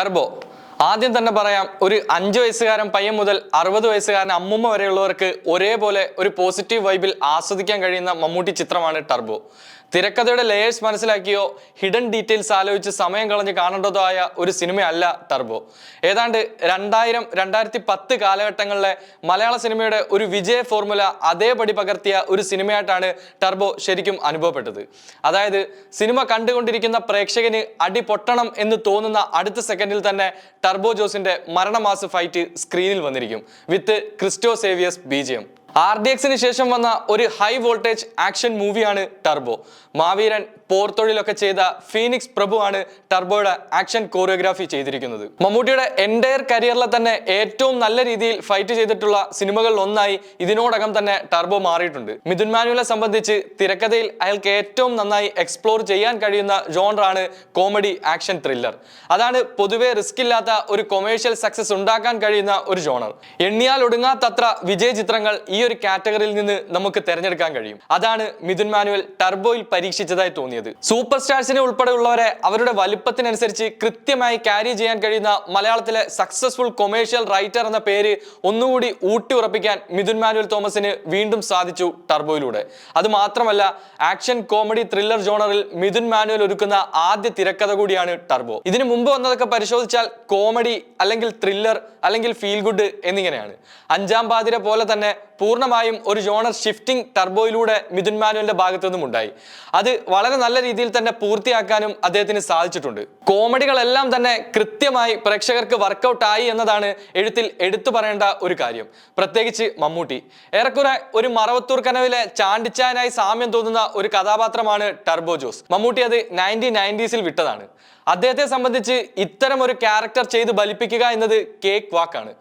Turbo ആദ്യം തന്നെ പറയാം ഒരു അഞ്ച് വയസ്സുകാരൻ പയ്യൻ മുതൽ അറുപത് വയസ്സുകാരൻ അമ്മുമ്മ വരെയുള്ളവർക്ക് ഒരേപോലെ ഒരു പോസിറ്റീവ് വൈബിൽ ആസ്വദിക്കാൻ കഴിയുന്ന മമ്മൂട്ടി ചിത്രമാണ് ടർബോ. തിരക്കഥയുടെ ലേയേഴ്സ് മനസ്സിലാക്കിയോ ഹിഡൻ ഡീറ്റെയിൽസ് ആലോചിച്ച് സമയം കളഞ്ഞ് കാണേണ്ടതോ ആയ ഒരു സിനിമയല്ല ടർബോ. ഏതാണ്ട് രണ്ടായിരം രണ്ടായിരത്തി പത്ത് കാലഘട്ടങ്ങളിലെ മലയാള സിനിമയുടെ ഒരു വിജയ ഫോർമുല അതേപടി പകർത്തിയ ഒരു സിനിമയായിട്ടാണ് ടർബോ ശരിക്കും അനുഭവപ്പെട്ടത്. അതായത് സിനിമ കണ്ടുകൊണ്ടിരിക്കുന്ന പ്രേക്ഷകന് അടി പൊട്ടണം എന്ന് തോന്നുന്ന അടുത്ത സെക്കൻഡിൽ തന്നെ ടർബോ ജോസിന്റെ മരണമാസ് ഫൈറ്റ് സ്ക്രീനിൽ വന്നിരിക്കും. വിത്ത് ക്രിസ്റ്റോ സേവിയസ് ബീജിയം ആർ ഡി എക്സിന് ശേഷം വന്ന ഒരു ഹൈ വോൾട്ടേജ് ആക്ഷൻ മൂവിയാണ് ടർബോ. മാവീരൻ പോർത്തൊഴിലൊക്കെ ചെയ്ത ഫീനിക്സ് ആണ് ടർബോയുടെ ആക്ഷൻ കോറിയോഗ്രാഫി ചെയ്തിരിക്കുന്നത്. മമ്മൂട്ടിയുടെ എന്റയർ കരിയറിലെ തന്നെ ഏറ്റവും നല്ല രീതിയിൽ ഫൈറ്റ് ചെയ്തിട്ടുള്ള സിനിമകളിൽ ഒന്നായി ഇതിനോടകം തന്നെ ടർബോ മാറിയിട്ടുണ്ട്. മിഥുൻ മാനുവിനെ സംബന്ധിച്ച് തിരക്കഥയിൽ അയാൾക്ക് ഏറ്റവും നന്നായി എക്സ്പ്ലോർ ചെയ്യാൻ കഴിയുന്ന ജോണറാണ് കോമഡി ആക്ഷൻ ത്രില്ലർ അതാണ് പൊതുവെ റിസ്ക് ഇല്ലാത്ത ഒരു കൊമേഴ്ഷ്യൽ സക്സസ് ഉണ്ടാക്കാൻ കഴിയുന്ന ഒരു ജോണർ എണ്ണിയാൽ ഒടുങ്ങാത്തത്ര വിജയ ചിത്രങ്ങൾ ഈ ഒരു കാറ്റഗറിയിൽ നിന്ന് നമുക്ക് തിരഞ്ഞെടുക്കാൻ കഴിയും. അതാണ് മിഥുൻ മാനുവൽ ടർബോയിൽ പരീക്ഷിച്ചതായി തോന്നിയത്. സൂപ്പർ സ്റ്റാർസിനെ ഉൾപ്പെടെയുള്ളവരെ അവരുടെ വലുപ്പത്തിനനുസരിച്ച് കൃത്യമായി ക്യാരി ചെയ്യാൻ കഴിയുന്ന മലയാളത്തിലെ സക്സസ്ഫുൾ കൊമേഴ്ഷ്യൽ റൈറ്റർ എന്ന പേര് ഒന്നുകൂടി ഊട്ടി ഉറപ്പിക്കാൻ മിഥുൻ മാനുവൽ തോമസിന് വീണ്ടും സാധിച്ചു ടർബോയിലൂടെ അത് മാത്രമല്ല ആക്ഷൻ കോമഡി ത്രില്ലർ ജോണറിൽ മിഥുൻ മാനുവൽ ഒരുക്കുന്ന ആദ്യ തിരക്കഥ കൂടിയാണ് ടർബോ ഇതിനു മുമ്പ് വന്നതൊക്കെ പരിശോധിച്ചാൽ കോമഡി അല്ലെങ്കിൽ ത്രില്ലർ അല്ലെങ്കിൽ ഫീൽ ഗുഡ് എന്നിങ്ങനെയാണ്. അഞ്ചാം പാതിര പോലെ തന്നെ പൂർണമായും ഒരു ജോണർ ഷിഫ്റ്റിംഗ് ടർബോയിലൂടെ മിഥുൻ മാനുവലിന്റെ ഭാഗത്തു നിന്നും ഉണ്ടായി. അത് വളരെ നല്ല രീതിയിൽ തന്നെ പൂർത്തിയാക്കാനും അദ്ദേഹത്തിന് സാധിച്ചിട്ടുണ്ട്. കോമഡികളെല്ലാം തന്നെ കൃത്യമായി പ്രേക്ഷകർക്ക് വർക്കൗട്ട് ആയി എന്നതാണ് എഴുത്തിൽ എടുത്തു പറയേണ്ട ഒരു കാര്യം. പ്രത്യേകിച്ച് മമ്മൂട്ടി. ഏറെക്കുറെ ഒരു മറവത്തൂർ കനവിലെ ചാണ്ടിച്ചാനായി സാമ്യം തോന്നുന്ന ഒരു കഥാപാത്രമാണ് ടർബോ ജോസ്. മമ്മൂട്ടി അത് നയന്റീൻ നയന്റീസിൽ വിട്ടതാണ്. അദ്ദേഹത്തെ സംബന്ധിച്ച് ഇത്തരം ഒരു ക്യാരക്ടർ ചെയ്ത് ബലിപ്പിക്കുക എന്നത് കേക്ക് വാക്കാണ്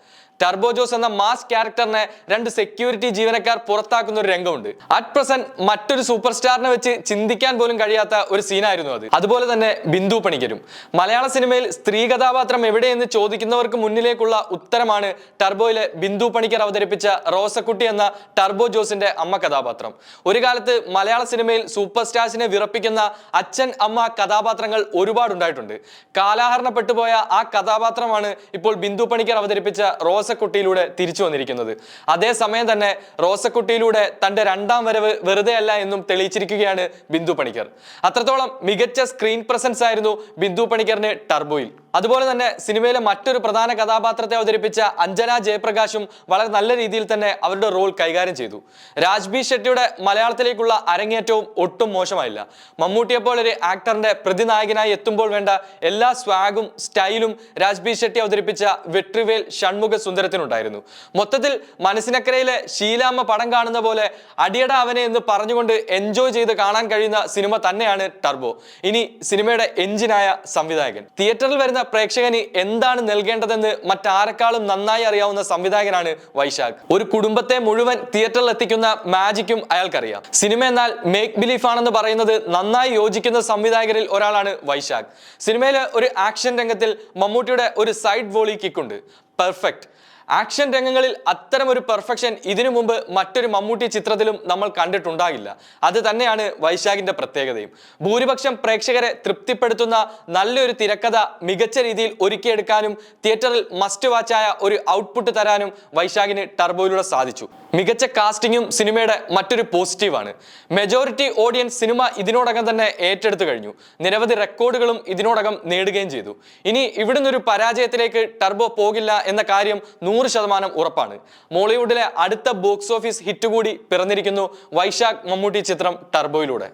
ടർബോ ജോസ് എന്ന മാസ് ക്യാരക്ടറിനെ രണ്ട് സെക്യൂരിറ്റി ജീവനക്കാർ പുറത്താക്കുന്ന ഒരു രംഗമുണ്ട്. അറ്റ് പ്രസന്റ് മറ്റൊരു സൂപ്പർ സ്റ്റാറിനെ വെച്ച് ചിന്തിക്കാൻ പോലും കഴിയാത്ത ഒരു സീനായിരുന്നു അത്. അതുപോലെ തന്നെ ബിന്ദു പണിക്കരും. മലയാള സിനിമയിൽ സ്ത്രീ കഥാപാത്രം എവിടെയെന്ന് ചോദിക്കുന്നവർക്ക് മുന്നിലേക്കുള്ള ഉത്തരമാണ് ടർബോയിലെ ബിന്ദു പണിക്കർ അവതരിപ്പിച്ച റോസക്കുട്ടി എന്ന ടർബോ ജോസിന്റെ അമ്മ കഥാപാത്രം. ഒരു കാലത്ത് മലയാള സിനിമയിൽ സൂപ്പർ സ്റ്റാർസിനെ വിറപ്പിക്കുന്ന അച്ഛൻ അമ്മ കഥാപാത്രങ്ങൾ ഒരുപാടുണ്ടായിട്ടുണ്ട്. കാലാഹരണപ്പെട്ടുപോയ ആ കഥാപാത്രമാണ് ഇപ്പോൾ ബിന്ദു പണിക്കർ അവതരിപ്പിച്ച റോസക്കുട്ടിയിലൂടെ തിരിച്ചു വന്നിരിക്കുന്നത്. അതേസമയം തന്നെ റോസക്കുട്ടിയിലൂടെ തന്റെ രണ്ടാം വരവ് വെറുതെ അല്ല എന്നും തെളിയിച്ചിരിക്കുകയാണ് ബിന്ദു പണിക്കർ. അത്രത്തോളം മികച്ച സ്ക്രീൻ പ്രസൻസ് ആയിരുന്നു ബിന്ദു പണിക്കറിന് ടർബോയിൽ. അതുപോലെ തന്നെ സിനിമയിലെ മറ്റൊരു പ്രധാന കഥാപാത്രത്തെ അവതരിപ്പിച്ച അഞ്ജന ജയപ്രകാശും വളരെ നല്ല രീതിയിൽ തന്നെ അവരുടെ റോൾ കൈകാര്യം ചെയ്തു. രാജ്ബി ഷെട്ടിയുടെ മലയാളത്തിലേക്കുള്ള അരങ്ങേറ്റവും ഒട്ടും മോശമായില്ല. മമ്മൂട്ടിയെ പോലൊരു ആക്ടറിന്റെ പ്രതിനായകനായി എത്തുമ്പോൾ വേണ്ട എല്ലാ സ്വാഗും സ്റ്റൈലും രാജ്ബി ഷെട്ടി അവതരിപ്പിച്ച വെട്രിവേൽ ഷൺമുഖ സുന്ദരത്തിനുണ്ടായിരുന്നു മൊത്തത്തിൽ മനസ്സിനക്കരയിലെ ശീലാമ്മ പടം കാണുന്ന പോലെ അടിയട അവനെ എന്ന് പറഞ്ഞുകൊണ്ട് എൻജോയ് ചെയ്ത് കാണാൻ കഴിയുന്ന സിനിമ തന്നെയാണ് ടർബോ ഇനി സിനിമയുടെ എഞ്ചിനായ സംവിധായകൻ. തിയേറ്ററിൽ വരുന്ന പ്രേക്ഷകന് എന്താണ് നൽകേണ്ടതെന്ന് മറ്റാരെക്കാളും നന്നായി അറിയാവുന്ന സംവിധായകനാണ് വൈശാഖ്. ഒരു കുടുംബത്തെ മുഴുവൻ തിയേറ്ററിൽ എത്തിക്കുന്ന മാജിക്കും അയാൾക്കറിയാം. സിനിമ എന്നാൽ മേക്ക് ബിലീഫ് ആണെന്ന് പറയുന്നത് നന്നായി യോജിക്കുന്ന സംവിധായകരിൽ ഒരാളാണ് വൈശാഖ്. സിനിമയിലെ ഒരു ആക്ഷൻ രംഗത്തിൽ മമ്മൂട്ടിയുടെ ഒരു സൈഡ് വോളി കിക്കുണ്ട് perfect. ആക്ഷൻ രംഗങ്ങളിൽ അത്തരം ഒരു പെർഫെക്ഷൻ ഇതിനു മുമ്പ് മറ്റൊരു മമ്മൂട്ടി ചിത്രത്തിലും നമ്മൾ കണ്ടിട്ടുണ്ടാകില്ല. അത് തന്നെയാണ് വൈശാഖിന്റെ പ്രത്യേകതയും. ഭൂരിപക്ഷം പ്രേക്ഷകരെ തൃപ്തിപ്പെടുത്തുന്ന നല്ലൊരു തിരക്കഥ മികച്ച രീതിയിൽ ഒരുക്കിയെടുക്കാനും തിയേറ്ററിൽ മസ്റ്റ് വാച്ചായ ഒരു ഔട്ട്പുട്ട് തരാനും വൈശാഖിന് ടർബോയിലൂടെ സാധിച്ചു. മികച്ച കാസ്റ്റിംഗും സിനിമയുടെ മറ്റൊരു പോസിറ്റീവാണ് മെജോറിറ്റി ഓഡിയൻസ് സിനിമ ഇതിനോടകം തന്നെ ഏറ്റെടുത്തു കഴിഞ്ഞു. നിരവധി റെക്കോർഡുകളും ഇതിനോടകം നേടുകയും ചെയ്തു. ഇനി ഇവിടുന്നൊരു പരാജയത്തിലേക്ക് ടർബോ പോകില്ല എന്ന കാര്യം നൂറ് ശതമാനം ഉറപ്പാണ്. മോളിവുഡിലെ അടുത്ത ബോക്സ് ഓഫീസ് ഹിറ്റ് കൂടി പിറന്നിരിക്കുന്നു വൈശാഖ് മമ്മൂട്ടി ചിത്രം ടർബോയിലൂടെ.